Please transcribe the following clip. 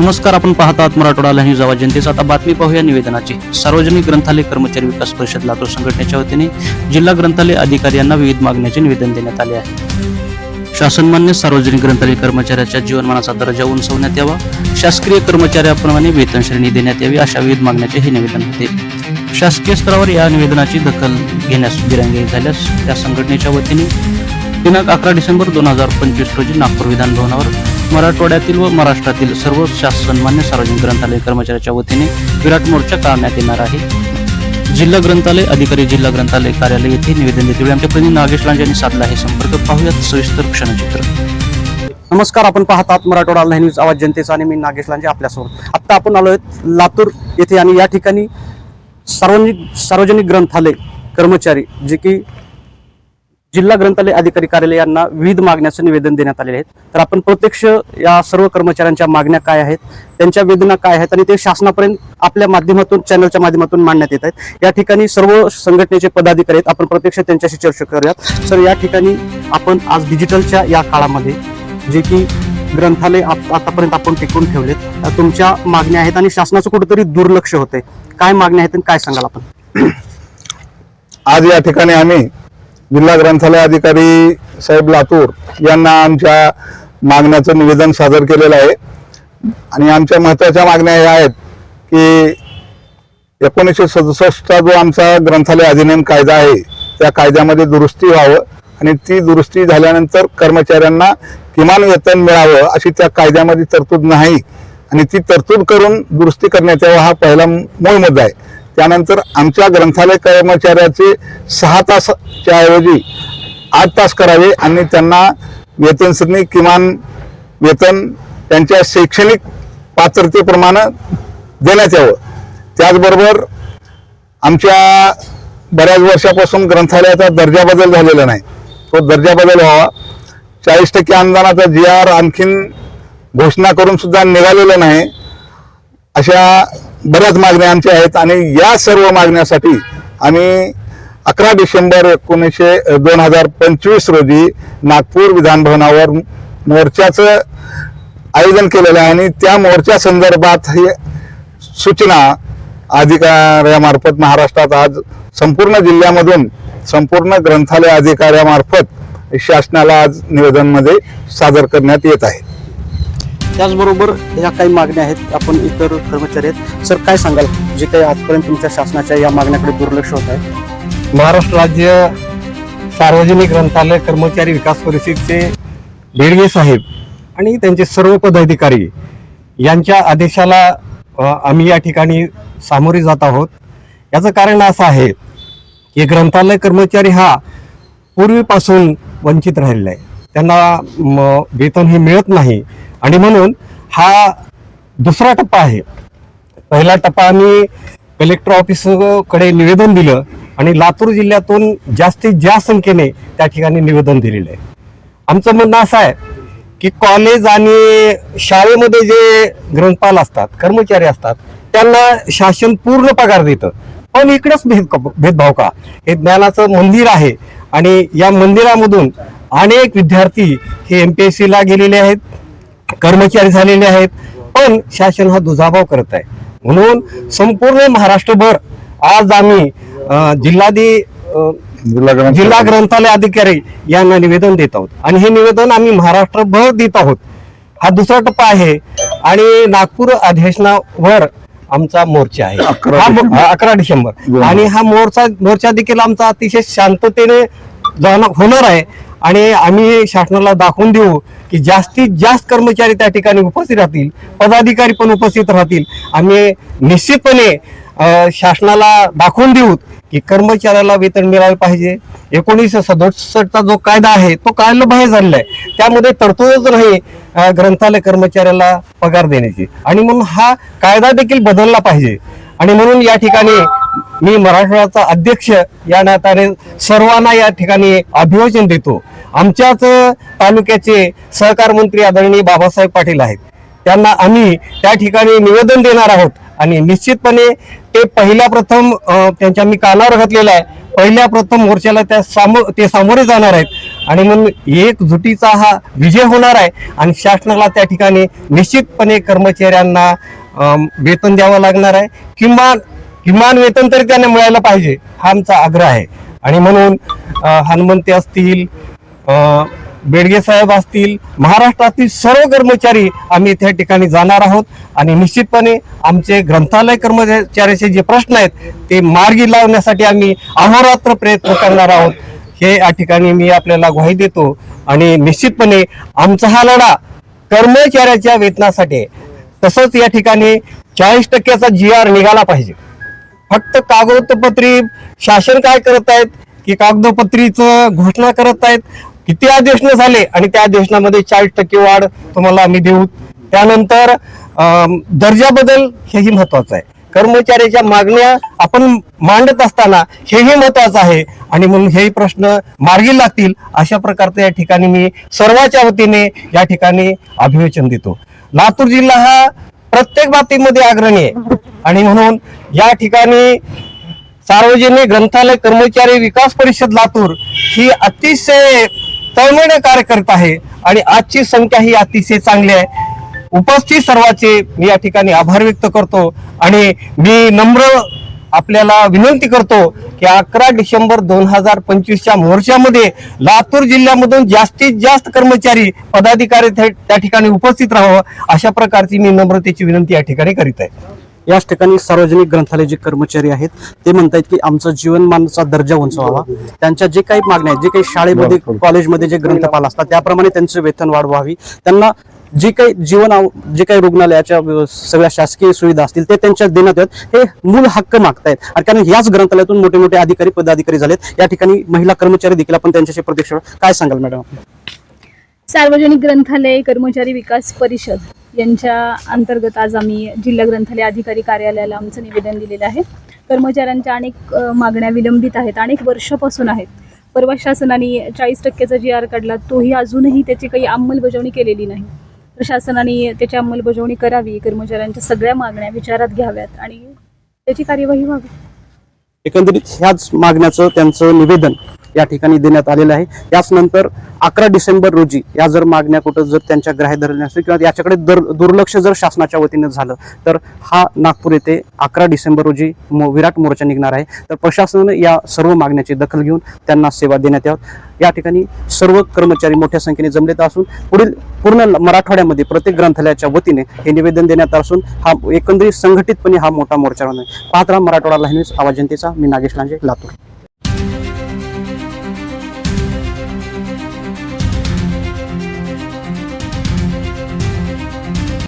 नमस्कार आपण पाहतात मराठवाडा न्यूज आवाज जनतेचा. आता बातमी पाहूया निवेदनाची. सार्वजनिक ग्रंथालय कर्मचारी विकास परिषद लातूर संघटनेच्या वतीने जिल्हा ग्रंथालय अधिकारी यांना विविध मागण्याचे निवेदन देण्यात आले आहे. शासनमान्य सार्वजनिक ग्रंथालय कर्मचाऱ्याच्या जीवनमानाचा दर्जा उंचवण्यात यावा. शासकीय कर्मचाऱ्याप्रमाणे वेतन श्रेणी देण्यात यावी अशा विविध मागण्याचे हे निवेदन होते. शासकीय स्तरावर या निवेदनाची दखल घेण्यास दिरंगाई झाल्यास त्या संघटनेच्या वतीने दिनांक अकरा डिसेंबर दोन हजार पंचवीस रोजी नागपूर विधान भवनावर मराठवाड्यातील व महाराष्ट्रातील सर्व शासनमान्य सार्वजनिक ग्रंथालय कर्मचाऱ्याच्या वतीने विराट मोर्चा काढण्यात येणार आहे. जिल्हा ग्रंथालय अधिकारी जिल्हा ग्रंथालय कार्यालय येथे निवेदन देते आमच्या प्रतिनिधी नागेश लांजे यांनी साधला आहे संपर्क. पाहूयात सविस्तर क्षणचित्र. नमस्कार आपण पाहतात मराठवाडा ऑनलाईन न्यूज आवाज जनतेचा आणि मी नागेश लांजे आपल्यासोबत. आत्ता आपण आलो आलोय लातूर येथे आणि या ठिकाणी सार्वजनिक सार्वजनिक ग्रंथालय कर्मचारी जे की जिल्हा ग्रंथालय अधिकारी कार्यालय यांना विविध मागण्याचं निवेदन देण्यात आलेले आहेत. तर आपण प्रत्यक्ष या सर्व कर्मचाऱ्यांच्या मागण्या काय आहेत त्यांच्या वेदना काय आहेत आणि ते शासनापर्यंत आपल्या माध्यमातून चॅनलच्या माध्यमातून मांडण्यात येत आहेत. या ठिकाणी सर्व संघटनेचे पदाधिकारी आहेत. आपण प्रत्यक्ष त्यांच्याशी चर्चा करूयात. सर या ठिकाणी आपण आज डिजिटलच्या या काळामध्ये जे की ग्रंथालय आतापर्यंत आपण टिकून ठेवलेत तुमच्या मागण्या आहेत आणि शासनाचं कुठेतरी दुर्लक्ष होतंय. काय मागण्या आहेत आणि काय सांगाल आपण? आज या ठिकाणी आम्ही जिल्हा ग्रंथालय अधिकारी साहेब लातूर यांना आमच्या मागण्याचं निवेदन सादर केलेलं आहे. आणि आमच्या महत्त्वाच्या मागण्या ह्या आहेत की एकोणीसशे सदुसष्टचा जो आमचा ग्रंथालय अधिनियम कायदा आहे त्या कायद्यामध्ये दुरुस्ती व्हावं आणि ती दुरुस्ती झाल्यानंतर कर्मचाऱ्यांना किमान वेतन मिळावं अशी त्या कायद्यामध्ये तरतूद नाही. आणि ती तरतूद करून दुरुस्ती करण्यात यावं हा पहिला मूळ मुद्दा आहे. त्यानंतर आमच्या ग्रंथालय कर्मचाऱ्याचे सहा तासच्या ऐवजी आठ तास करावे आणि त्यांना वेतन किमान वेतन त्यांच्या शैक्षणिक पात्रतेप्रमाणे देण्यात यावं. त्याचबरोबर आमच्या बऱ्याच वर्षापासून ग्रंथालयाचा दर्जा बदल झालेला नाही. तो दर्जा बदल व्हावा. चाळीस टक्के अनुदानाचा जी आर आणखीन घोषणा करून सुद्धा निघालेलं नाही. अशा बऱ्याच मागण्या आमच्या आहेत आणि या सर्व मागण्यासाठी आम्ही अकरा डिसेंबर एकोणीसशे दोन हजार पंचवीस रोजी नागपूर विधानभवनावर मोर्चाचं आयोजन केलेलं आहे आणि त्या मोर्चा संदर्भात हे सूचना अधिकाऱ्यामार्फत महाराष्ट्रात आज संपूर्ण जिल्ह्यामधून संपूर्ण ग्रंथालय अधिकाऱ्यामार्फत शासनाला आज निवेदनमध्ये सादर करण्यात येत आहे. त्याचबरोबर या काही मागण्या आहेत आपण इतर कर्मचारी आहेत. सर काय सांगाल? जे काही आजपर्यंत तुमच्या शासनाच्या या मागण्याकडे दुर्लक्ष होत आहे. महाराष्ट्र राज्य सार्वजनिक ग्रंथालय कर्मचारी विकास परिषदेचे बेडगे साहेब आणि त्यांचे सर्व पदाधिकारी यांच्या आदेशाला आम्ही या ठिकाणी सामोरे जात आहोत. याचं कारण असं आहे की ग्रंथालय कर्मचारी हा पूर्वीपासून वंचित राहिलेला आहे. त्यांना म, वेतन हे मिळत नाही. आणि म्हणून हा दुसरा टप्पा आहे. पहिला टप्पा आम्ही कलेक्टर ऑफिसकडे निवेदन दिलं आणि लातूर जिल्ह्यातून जास्तीत जास्त संख्येने त्या ठिकाणी निवेदन दिलेलं आहे. आमचं म्हणणं असं आहे की कॉलेज आणि शाळेमध्ये जे ग्रंथपाल असतात कर्मचारी असतात त्यांना शासन पूर्ण पगार देतं. पण इकडेच भेद भेदभाव का? हे ज्ञानाचं मंदिर आहे आणि या मंदिरामधून अनेक विद्यार्थी हे एम पी एस सीला गेलेले आहेत कर्मचारी झालेले आहेत पण शासन हा दुजाभाव करत आहे. म्हणून संपूर्ण महाराष्ट्रभर आज आम्ही जिल्हाधी जिल्हा ग्रंथालय. अधिकारी यांना निवेदन देत आहोत. आणि हे निवेदन आम्ही महाराष्ट्रभर देत आहोत. हा दुसरा टप्पा आहे आणि नागपूर अधिवेशनावर आमचा मोर्चा आहे. अकरा हा डिसेंबर. आणि हा मोर्चा मोर्चा देखील आमचा अतिशय शांततेने होणार आहे. आणि आम्ही शासनाला दाखवून देऊ की जास्तीत जास्त कर्मचारी त्या ठिकाणी उपस्थित राहतील पदाधिकारी पण उपस्थित राहतील. आम्ही निश्चितपणे शासनाला दाखवून देऊ की कर्मचाऱ्याला वेतन मिळालं पाहिजे. एकोणीसशे सदुसष्टचा जो कायदा आहे तो कायदा बाहेर झालेला आहे. त्यामध्ये तरतूदच नाही ग्रंथालय कर्मचाऱ्याला पगार देण्याची. आणि म्हणून हा कायदा देखील बदलला पाहिजे. आणि म्हणून या ठिकाणी मी मराठवाड्याचा अध्यक्ष या नात्याने सर्वांना या ठिकाणी अभिवाचन देतो. आमच्याच तालुक्याचे सहकार मंत्री आदरणीय बाबासाहेब पाटील आहेत. त्यांना आम्ही त्या ठिकाणी निवेदन देणार आहोत आणि निश्चितपणे ते पहिल्या प्रथम त्यांच्या मी कानावर घातलेला आहे. पहिल्या प्रथम मोर्चाला त्या सामो ते सामोरे जाणार आहेत. आणि म्हणून एकजुटीचा हा विजय होणार आहे आणि शासनाला त्या ठिकाणी निश्चितपणे कर्मचाऱ्यांना वेतन द्यावं लागणार आहे. किंवा किमान वेतन तरी त्यांना मिळायला पाहिजे हा आमचा आग्रह आहे. आणि म्हणून हनुमंती हनुमंते असतील बेडगे साहेब असतील महाराष्ट्रातील सर्व कर्मचारी आम्ही त्या ठिकाणी जाणार आहोत. आणि निश्चितपणे आमचे ग्रंथालय कर्मचाऱ्याचे जे प्रश्न आहेत ते मार्गी लावण्यासाठी आम्ही अहोरात्र प्रयत्न करणार आहोत. हे या ठिकाणी मी आपल्याला ग्वाही देतो. आणि निश्चितपणे आमचा हा लढा कर्मचाऱ्याच्या वेतनासाठी आहे. तसंच या ठिकाणी चाळीस टक्क्याचा जी आर निघाला पाहिजे. फक्त कागदपत्री शासन काय करत आहेत? की कागदपत्रीच घोषणा करत आहेत? किती अधिवेशन झाले? आणि त्या अधिवेशनामध्ये चाळीस टक्के वाढ तुम्हाला आम्ही देऊ. त्यानंतर दर्जा बदल हेही महत्वाचं आहे. कर्मचाऱ्याच्या मागण्या आपण मांडत असताना हेही महत्वाचं आहे. आणि म्हणून हेही प्रश्न मार्गी लागतील. अशा प्रकारचं या ठिकाणी मी सर्वाच्या वतीने या ठिकाणी अभिवेचन देतो. लातूर जिल्हा हा प्रत्येक बाबतीमध्ये अग्रणी आहे. आणि म्हणून या ठिकाणी सार्वजनिक ग्रंथालय कर्मचारी विकास परिषद लातूर ही अतिशय तळमळीने कार्य करत आहे आणि आजची संख्या ही अतिशय चांगली आहे. उपस्थित सर्वांचे मी या ठिकाणी आभार व्यक्त करतो आणि मी नम्र आपल्याला विनंती करतो की अकरा डिसेंबर दोन हजार पंचवीसच्या मोर्चामध्ये लातूर जिल्ह्यामधून जास्तीत जास्त कर्मचारी पदाधिकारी त्या ठिकाणी उपस्थित राहावं अशा प्रकारची मी नम्रतेची विनंती या ठिकाणी करीत आहे. याच ठिकाणी सार्वजनिक ग्रंथालय जे कर्मचारी आहेत ते म्हणतायत की आमचा जीवनमानचा दर्जा उंचावावा. त्यांच्या जे काही मागण्या आहेत जे काही शाळेमध्ये कॉलेजमध्ये जे ग्रंथपाल असतात त्याप्रमाणे त्यांचं वेतन वाढवावी. त्यांना जे काही जीवन आव- जे काही रुग्णालयाच्या सगळ्या शासकीय सुविधा असतील ते त्यांच्या देण्यात येत हे मूल हक्क मागतायत. आणि कारण याच ग्रंथालयातून मोठे मोठे अधिकारी पदाधिकारी झालेत. या ठिकाणी महिला कर्मचारी देखील आपण त्यांच्याशी प्रत्यक्ष काय सांगाल मॅडम? सार्वजनिक ग्रंथालय कर्मचारी विकास परिषद यांच्या अंतर्गत आज आम्ही जिल्हा ग्रंथालय अधिकारी कार्यालयाला आमचं निवेदन दिलेलं आहे. कर्मचाऱ्यांच्या अनेक मागण्या विलंबित आहेत. अनेक वर्षापासून आहेत. परवा शासनाने चाळीस टक्क्याचा जी आर काढला तोही अजूनही त्याची काही अंमलबजावणी केलेली नाही. प्रशासनाने त्याची अंमलबजावणी करावी कर्मचाऱ्यांच्या सगळ्या मागण्या विचारात घ्याव्यात आणि त्याची कार्यवाही व्हावी. एकंदरीत ह्याच मागण्याचं त्यांचं निवेदन या ठिकाणी देण्यात आलेलं आहे. याच नंतर अकरा डिसेंबर रोजी या जर मागण्या कुठं जर त्यांच्या ग्राह्य धरल्या असतील किंवा याच्याकडे दर दुर्लक्ष जर शासनाच्या वतीने झालं तर हा नागपूर येथे अकरा डिसेंबर रोजी मो- विराट मोर्चा निघणार आहे. तर प्रशासनानं या सर्व मागण्याची दखल घेऊन त्यांना सेवा देण्यात यावं. या ठिकाणी सर्व कर्मचारी मोठ्या संख्येने जमलेत असून पुढील पूर्ण मराठवाड्यामध्ये प्रत्येक ग्रंथालयाच्या वतीने हे निवेदन देण्यात असून हा एकंदरीत संघटितपणे हा मोठा मोर्चा होणार आहे. पाहत राहा मराठवाडा लाईव्ह न्यूज आवाज जनतेचा. मी नागेश लांजे लातूर.